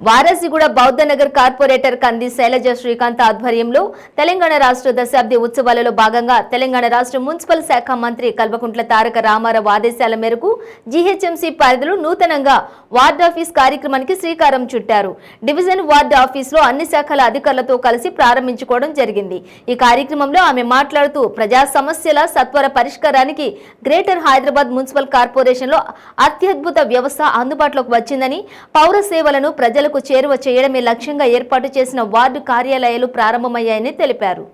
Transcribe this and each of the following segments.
వారాసిగూడ బౌద్ధ నగర్ కార్పొరేటర్ కంది శైలజ శ్రీకాంత్ ఆధ్వర్యంలో తెలంగాణ రాష్ట్ర దశాబ్ది ఉత్సవాలలో భాగంగా తెలంగాణ రాష్ట్ర మున్సిపల్ శాఖ మంత్రి కల్వకుంట్ల తారక రామారావు ఆదేశాల మేరకు జీహెచ్ఎంసీ పరిధిలో నూతనంగా వార్డ్ ఆఫీస్ కార్యక్రమానికి శ్రీకారం చుట్టారు. డివిజన్ వార్డ్ ఆఫీసులో అన్ని శాఖల అధికారులతో కలిసి ప్రారంభించుకోవడం జరిగింది. ఈ కార్యక్రమంలో ఆమె మాట్లాడుతూ ప్రజా సమస్యల సత్వర పరిష్కారానికి గ్రేటర్ హైదరాబాద్ మున్సిపల్ కార్పొరేషన్లో అత్యద్భుత వ్యవస్థ అందుబాటులోకి వచ్చిందని పౌర సేవలను ప్రజల ప్రజలకు చేరువ చేయడమే లక్ష్యంగా ఏర్పాటు చేసిన వార్డు కార్యాలయాలు ప్రారంభమయ్యాయని తెలిపారు.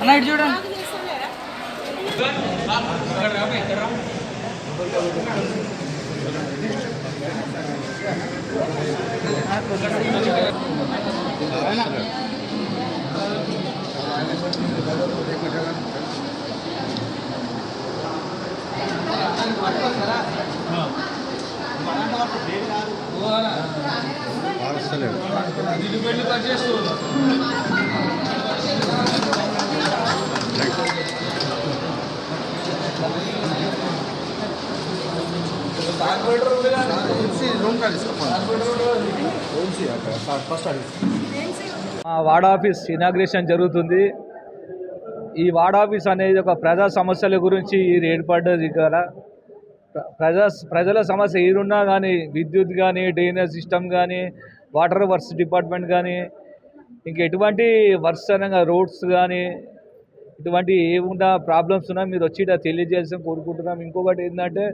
అన్న వార్డ్ ఆఫీస్ ఇనాగ్రేషన్ జరుగుతుంది. ఈ వార్డ్ ఆఫీస్ అనేది ఒక ప్రజా సమస్యల గురించి ఇది ఏర్పడ్డది ఇక్కడ ప్రజా ప్రజల సమస్య ఏదున్నా కానీ విద్యుత్ కానీ డ్రైనేజ్ సిస్టమ్ కానీ వాటర్ వర్క్స్ డిపార్ట్మెంట్ కానీ ఇంక ఎటువంటి వర్క్స్ అనగా రోడ్స్ కానీ ఇటువంటి ఏమున్నా ప్రాబ్లమ్స్ ఉన్నా మీరు వచ్చి ఇక్కడ తెలియజేయాల్సిన కోరుకుంటున్నాం. ఇంకొకటి ఏంటంటే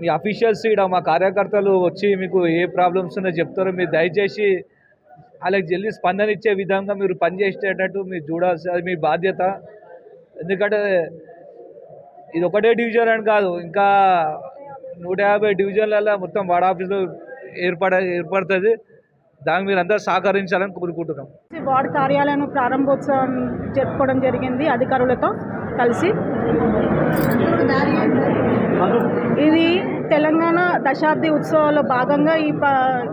మీ అఫీషియల్స్ ఇక్కడ మా కార్యకర్తలు వచ్చి మీకు ఏ ప్రాబ్లమ్స్ ఉన్నాయో చెప్తారో మీరు దయచేసి వాళ్ళకి జల్లి స్పందన ఇచ్చే విధంగా మీరు పనిచేసేటట్టు మీరు చూడాల్సి అది మీ బాధ్యత. ఎందుకంటే ఇది ఒకటే డివిజన్ అని కాదు ఇంకా నూట యాభై డివిజన్లలో మొత్తం వార్డ్ ఆఫీసులో ఏర్పడ ఏర్పడుతుంది. దాన్ని మీరు అందరూ సహకరించాలని కోరుకుంటున్నాం. వార్డ్ కార్యాలయం ప్రారంభోత్సవం జరుపుకోవడం జరిగింది అధికారులతో కలిసి. ఇది తెలంగాణ దశాబ్ది ఉత్సవాల్లో భాగంగా ఈ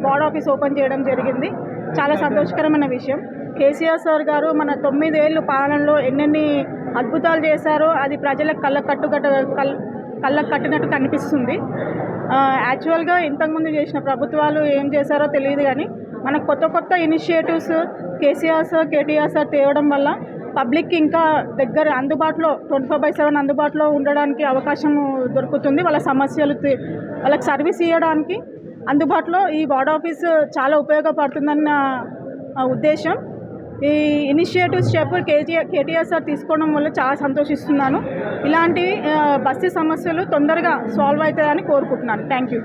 వార్డ్ ఆఫీస్ ఓపెన్ చేయడం జరిగింది. చాలా సంతోషకరమైన విషయం. కేసీఆర్ సార్ గారు మన తొమ్మిదేళ్ళు పాలనలో ఎన్నెన్ని అద్భుతాలు చేశారో. అది ప్రజలకు కళ్ళ కట్టుకట్ట కళ్ళ కళ్ళకు కట్టినట్టు కనిపిస్తుంది. యాక్చువల్గా ఇంతకుముందు చేసిన ప్రభుత్వాలు ఏం చేశారో తెలియదు కానీ మనకు కొత్త కొత్త initiatives KCR sir KTR sir తేవడం వల్ల పబ్లిక్ ఇంకా దగ్గర అందుబాటులో ట్వంటీ ఫోర్ బై సెవెన్ అందుబాటులో ఉండడానికి అవకాశం దొరుకుతుంది. వాళ్ళ సమస్యలు వాళ్ళకి సర్వీస్ ఇవ్వడానికి అందుబాటులో ఈ వార్డ్ ఆఫీస్ చాలా ఉపయోగపడుతుందన్న ఉద్దేశం. ఈ initiative step KTR KTR sir తీసుకోవడం వల్ల చాలా సంతోషిస్తున్నాను. ఇలాంటి బస్సు సమస్యలు తొందరగా సాల్వ్ అవుతాయని కోరుకుంటున్నాను. Thank you